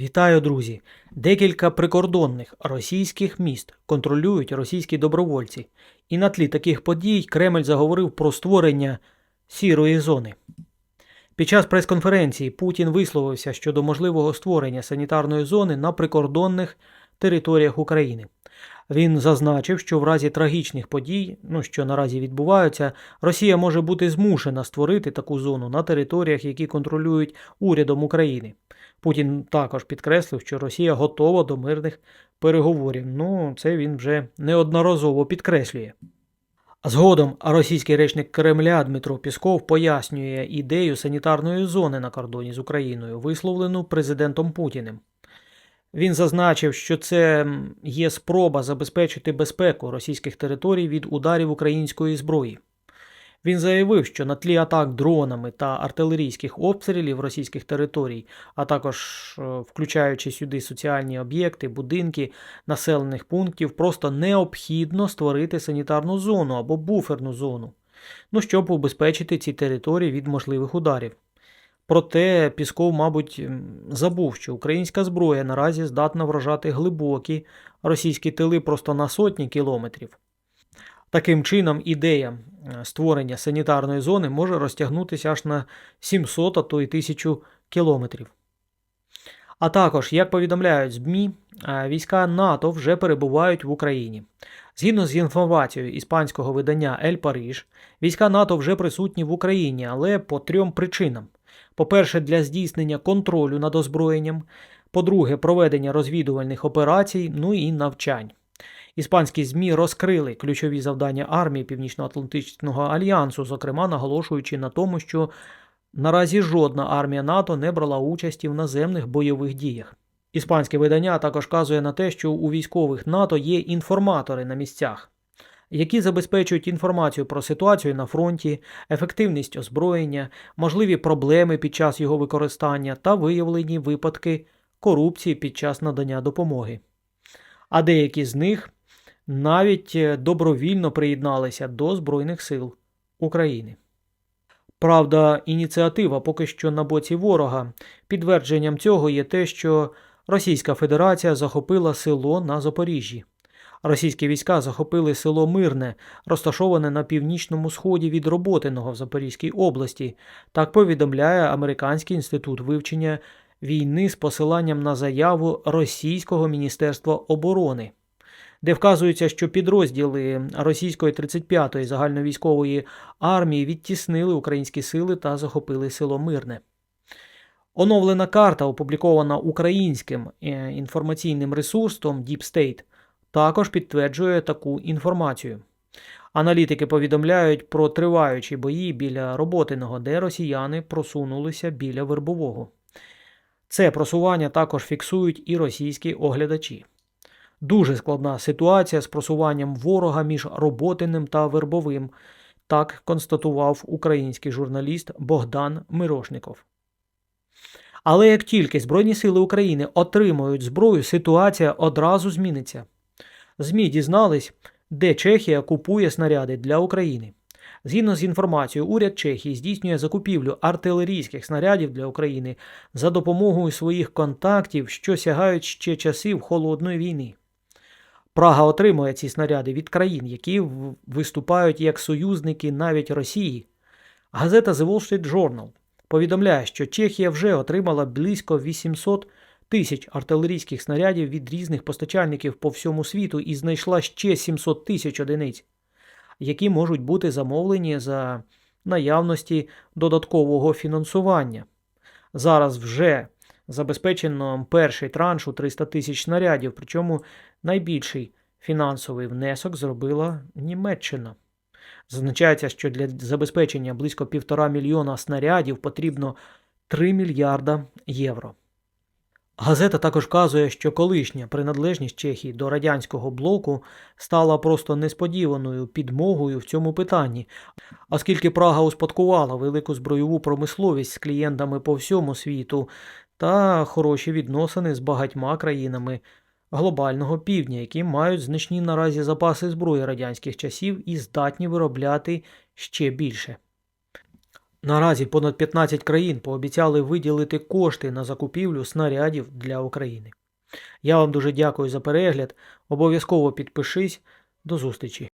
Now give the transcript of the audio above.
Вітаю, друзі! Декілька прикордонних російських міст контролюють російські добровольці, і на тлі таких подій Кремль заговорив про створення сірої зони. Під час прес-конференції Путін висловився щодо можливого створення санітарної зони на прикордонних територіях України. Він зазначив, що в разі трагічних подій, ну що наразі відбуваються, Росія може бути змушена створити таку зону на територіях, які контролюють урядом України. Путін також підкреслив, що Росія готова до мирних переговорів. Ну, це він вже неодноразово підкреслює. Згодом російський речник Кремля Дмитро Пісков пояснює ідею санітарної зони на кордоні з Україною, висловлену президентом Путіним. Він зазначив, що це є спроба забезпечити безпеку російських територій від ударів української зброї. Він заявив, що на тлі атак дронами та артилерійських обстрілів російських територій, а також е, включаючи сюди соціальні об'єкти, будинки населених пунктів, просто необхідно створити санітарну зону або буферну зону, ну щоб убезпечити ці території від можливих ударів. Проте Пісков, мабуть, забув, що українська зброя наразі здатна вражати глибокі російські тили просто на сотні кілометрів. Таким чином, ідея е, створення санітарної зони може розтягнутися аж на 700, а то й 1000 кілометрів. А також, як повідомляють ЗМІ, е, війська НАТО вже перебувають в Україні. Згідно з інформацією іспанського видання Ель Париж, війська НАТО вже присутні в Україні, але по трьом причинам: по-перше, для здійснення контролю над озброєнням, по-друге, проведення розвідувальних операцій, ну і навчань. Іспанські ЗМІ розкрили ключові завдання армії Північно-Атлантичного альянсу, зокрема наголошуючи на тому, що наразі жодна армія НАТО не брала участі в наземних бойових діях. Іспанське видання також вказує на те, що у військових НАТО є інформатори на місцях, які забезпечують інформацію про ситуацію на фронті, ефективність озброєння, можливі проблеми під час його використання та виявлені випадки корупції під час надання допомоги. А деякі з них навіть е, добровільно приєдналися до Збройних сил України. Правда, ініціатива поки що на боці ворога. Підтвердженням цього є те, що Російська Федерація захопила село на Запоріжжі. Російські війська захопили село Мирне, розташоване на північному сході від Роботиного в Запорізькій області. Так повідомляє Американський інститут вивчення війни з посиланням на заяву Російського міністерства оборони, де вказується, що підрозділи російської 35-ї загальновійськової армії відтіснили українські сили та захопили село Мирне. Оновлена карта, опублікована українським е, інформаційним ресурсом Deep State, також підтверджує таку інформацію. Аналітики повідомляють про триваючі бої біля Роботиного, де росіяни просунулися біля Вербового. Це просування також фіксують і російські оглядачі. Дуже складна ситуація з просуванням ворога між Роботиним та Вербовим, так констатував український журналіст Богдан Мирошников. Але як тільки Збройні сили України отримують зброю, ситуація одразу зміниться. ЗМІ дізнались, де Чехія купує снаряди для України. Згідно з інформацією, уряд Чехії здійснює закупівлю артилерійських снарядів для України за допомогою своїх контактів, що сягають ще часів холодної війни. Прага отримує ці снаряди від країн, які виступають як союзники навіть Росії. Газета The Wall Street Journal повідомляє, що Чехія вже отримала близько 800 тисяч артилерійських снарядів від різних постачальників по всьому світу і знайшла ще 700 тисяч одиниць, які можуть бути замовлені за наявності додаткового фінансування. Зараз вже забезпечено перший транш у 300 тисяч снарядів, причому найбільший фінансовий внесок зробила Німеччина. Зазначається, що для забезпечення близько півтора мільйона снарядів потрібно 3 мільярда євро. Газета також вказує, що колишня приналежність Чехії до радянського блоку стала просто несподіваною підмогою в цьому питанні, оскільки Прага успадкувала велику збройову промисловість з клієнтами по всьому світу та хороші відносини з багатьма країнами глобального півдня, які мають значні наразі запаси зброї радянських часів і здатні виробляти ще більше. Наразі понад 15 країн пообіцяли виділити кошти на закупівлю снарядів для України. Я вам дуже дякую за перегляд. Обов'язково підпишись. До зустрічі!